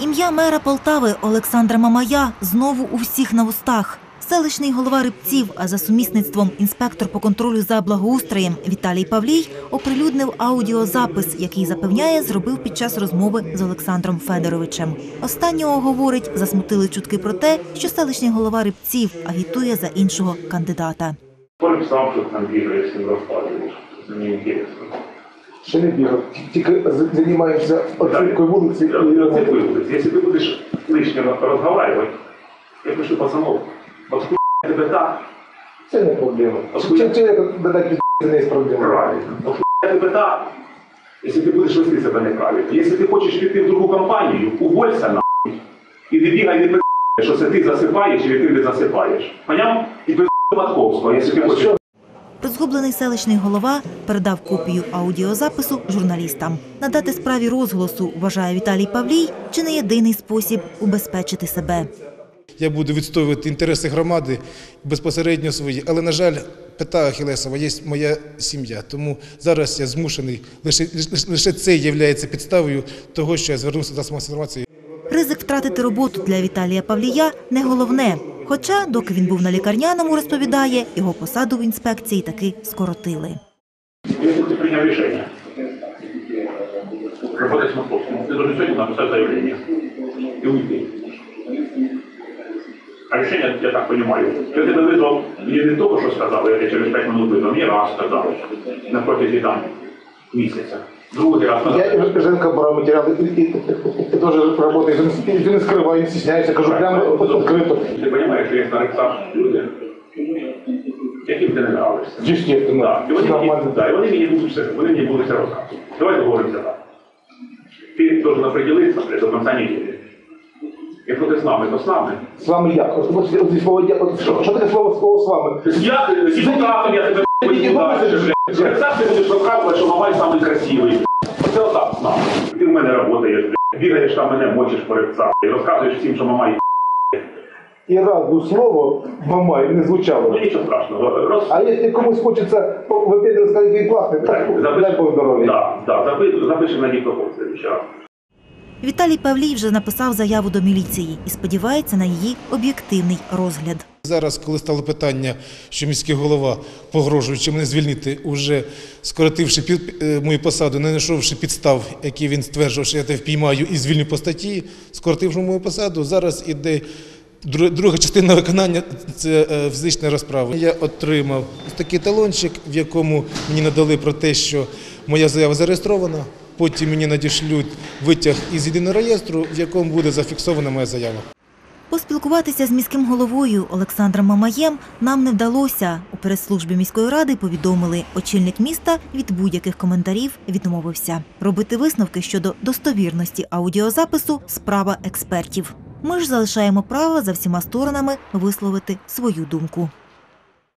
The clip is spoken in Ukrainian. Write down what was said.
Ім'я мера Полтави Олександра Мамая знову у всіх на устах. Селищний голова Рибців, а за сумісництвом інспектор по контролю за благоустроєм Віталій Павлій оприлюднив аудіозапис, який запевняє, зробив під час розмови з Олександром Федоровичем. Останнього говорить, засмутили чутки про те, що селищний голова Рибців агітує за іншого кандидата. Сам, что там бегает, с ним рассказываешь. Мне интересно. Ще не бігав. Тільки з- займаємося відкриткою вулиці Да, і вот ремонтом. ты- Если ты будешь лишнего разговаривать, я пишу пацанов, вот хуй тебе так, Це не проблема. Откуда? Чи чоловік додати під це не є проблема. правильно. Вот хуй тебе так, если ты будешь вести себя неправильно. Если ты хочешь піти в другу компанію, уволься нахуй. І не бігай, не пи***, що це ти засипаєш чи ти не засипаєш. Поняв? І пи*** Матковського, якщо ти хочеш. Розгублений селищний голова передав копію аудіозапису журналістам. Надати справі розголосу, вважає Віталій Павлій, чи не єдиний спосіб убезпечити себе. Я буду відстоювати інтереси громади безпосередньо свої. Але, на жаль, пита Ахілесова є моя сім'я. Тому зараз я змушений, лише, лише, це є підставою того, що я звернувся до інформації. Ризик втратити роботу для Віталія Павлія не головне. Хоча, доки він був на лікарняному, розповідає, його посаду в інспекції таки скоротили. Если ты принял решение работать с Московским, ты должен сегодня написать заявление и уйти. А решение, я так понимаю, я тебе вызвал не для того, что сказал, я тебе через 5 минут вызвал, мне раз сказал, на протязі там місяця. Раз Я сказав. і Женка брав матеріали і, і, і, і теж працює. Він, він не скриває, не стісняється, кажу прямо відкрито. Ти розумієш, що є на Рексах люди, яким ти не нравишся. Естественно. Так, і вони, Нормально. да, і вони мені будуть все, вони мені будуть все розказувати. Давай договоримося так. Ти должен определитися блядь, до кінця неділі. Якщо ти з нами, то з нами. З вами як? От, от, от, я- от, що, що таке слово, слово з вами? Я е, депутатом, я тебе Ти не депутатом, можеш, блядь. Ти будеш розказувати, що Мамай самий красивий. Оце отак з нами. Ти в мене блядь. бігаєш там мене, мочиш рецах. І розказуєш всім, що Мамай І разу слово мамай не звучало. Ну нічого страшного. Роз... А якщо комусь хочеться випити сказати, він класний, так, дай Бог здоров'я. Да, да, запи- запишемо на в следующий раз. Віталій Павлій вже написав заяву до міліції і сподівається на її об'єктивний розгляд. Зараз, коли стало питання, що міський голова, погрожуючи мене звільнити, уже скоротивши під, е, мою посаду, не знайшовши підстав, які він стверджував, що я тебе впіймаю і звільню по статті, скоротивши мою посаду, зараз іде друга частина виконання це е, фізична розправа. Я отримав такий талончик, в якому мені надали про те, що моя заява зареєстрована. Потім мені надішлють витяг із єдиного реєстру, в якому буде зафіксована моя заява. Поспілкуватися з міським головою Олександром Мамаєм нам не вдалося. У прес-службі міської ради повідомили, очільник міста від будь-яких коментарів відмовився. Робити висновки щодо достовірності аудіозапису справа експертів. Ми ж залишаємо право за всіма сторонами висловити свою думку.